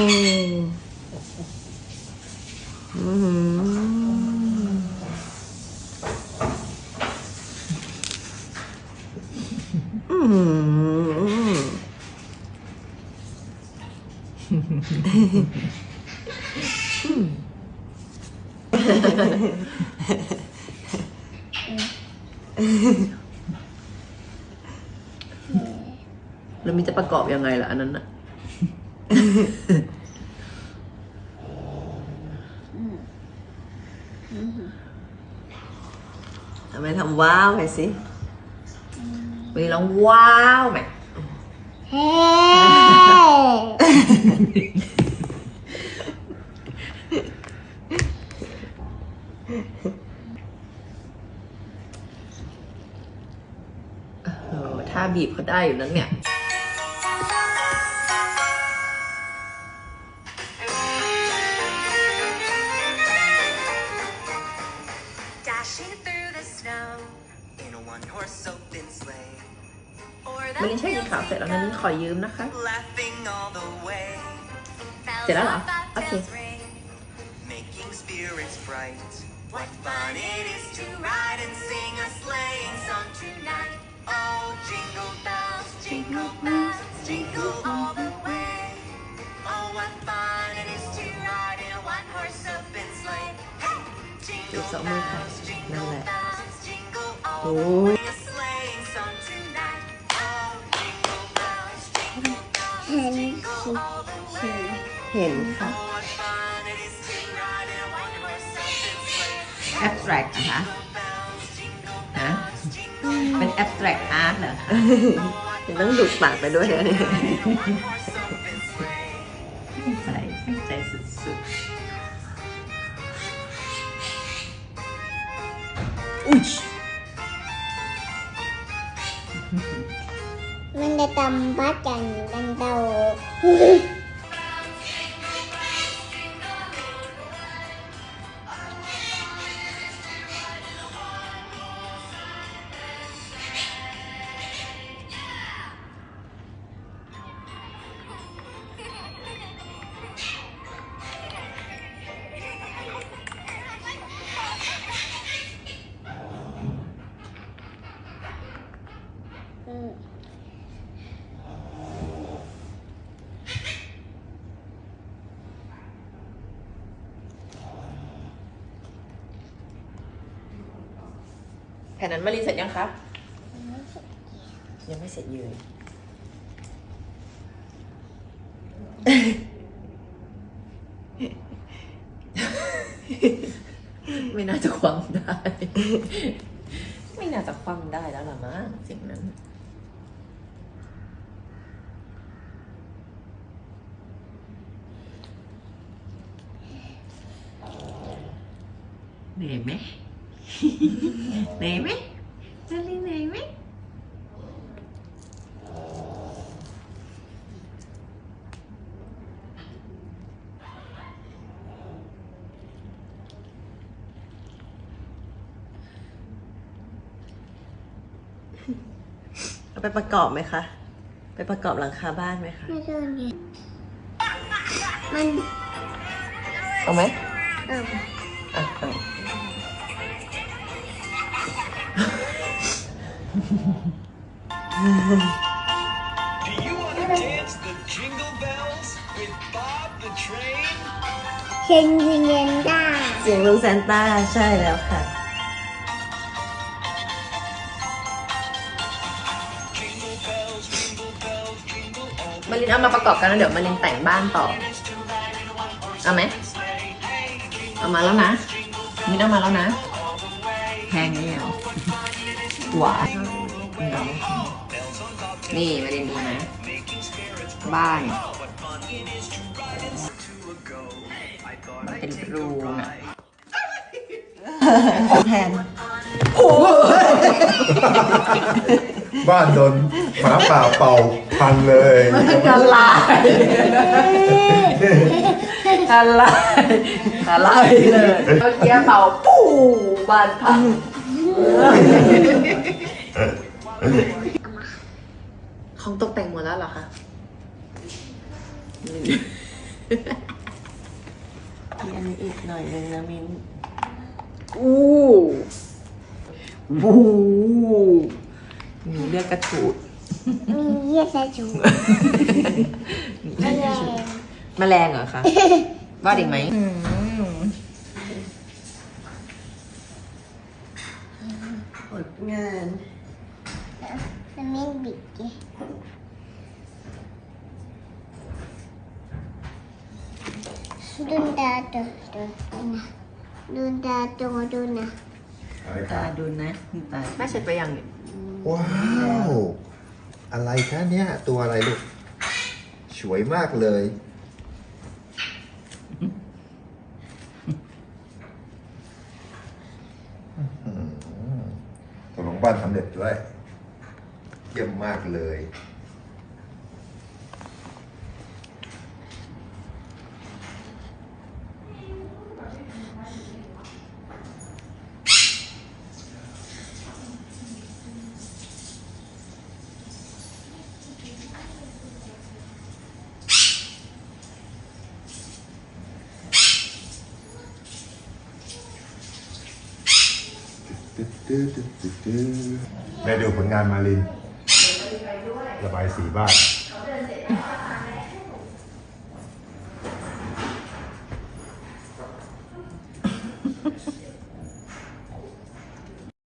แล้วมีจะประกอบยังไงล่ะอันนั้นน่ะ ทำไมทำว้าวไปสิมีลองว้าวไหมเฮ้ถ้าบีบเขาได้อยู่นั้นเนี่ย Or วันนี้ใช้สีขาวเสร็จแล้วนะนี่ขอยืมนะคะ laughing all the way, เสร็จแล้วเหรอ โอเค making spirits bright. What fun it is to ride and sing a sleighing song tonight. Oh, jingle bells, jingle bells, jingle all the way. Oh, what fun it is to ride in a one-horse open sleigh. Hey, ดู jingle สองมือค่ะ bells, นั่น jingle แหละ bells, jingle all โอ้ the ย way. ะ Bells, jingle ฮะ bells, jingle เป็น abstract art เหรอคะยังต้องดูดปากไปด้วยนะเนี่ย one-horse open sleigh. ใส่ตั้งใจสุดๆอุ้ยมันจะตำบ้า แผ่นนั้นมารีนเสร็จยังคะยังไม่เสร็จเลย ไม่น่าจะควังได้ ไม่น่าจะควังได้แล้วล่ะมั้งสิ่งนั้นเหนื่อยไหม เหนื่อยไหมนาลีเหนื่อยไหมเอาไปประกอบไหมคะ ไปประกอบหลังคาบ้านไหมคะ ไม่ใช่เนี่ยมัน เอาไหมเอออะเอา Do you want to dance the jingle bells with Bob the Train? เคนยินเย็นได้เสียงลุงซานต้าใช่แล้วค่ะ Jingle bells, jingle bells, jingle all มารินเอามาประกอบกันแล้วเดี๋ยวมารินแต่งบ้านต่อ เอาไหม เอามาแล้วนะมินเอามาแล้วนะ แพงนี่เอา หวานนี่มารินดูนะ บ้าน มันเป็นรูน่ะแทนบ้านโดนหมาป่าเป่าพังเลยละลายละลายละลายเลยเมื่อกี้เป่าปู้บานพัง ของตกแต่งหมดแล้วเหรอคะมีอันนี้อีกหน่อยนึงนะมิ้นอู้วู้มีเลือดกระฉูดมีเยี่ยจะจูแมลงแมลงเหรอคะวาดอีกไหม ผลงานมันไม่บิดไงดูตาตัวตัวนะดูตาตัวดูนะอะไรคตารับดูนะตาแม่เสร็จไปยังเนี่ยว้าว อะไรคะเนี่ย ตัวอะไรลูก สวยมากเลยอื้อหือ ความสำเร็จด้วย เยี่ยมมากเลย แม่ดูผลงานมาลิน ระบายสีบ้าน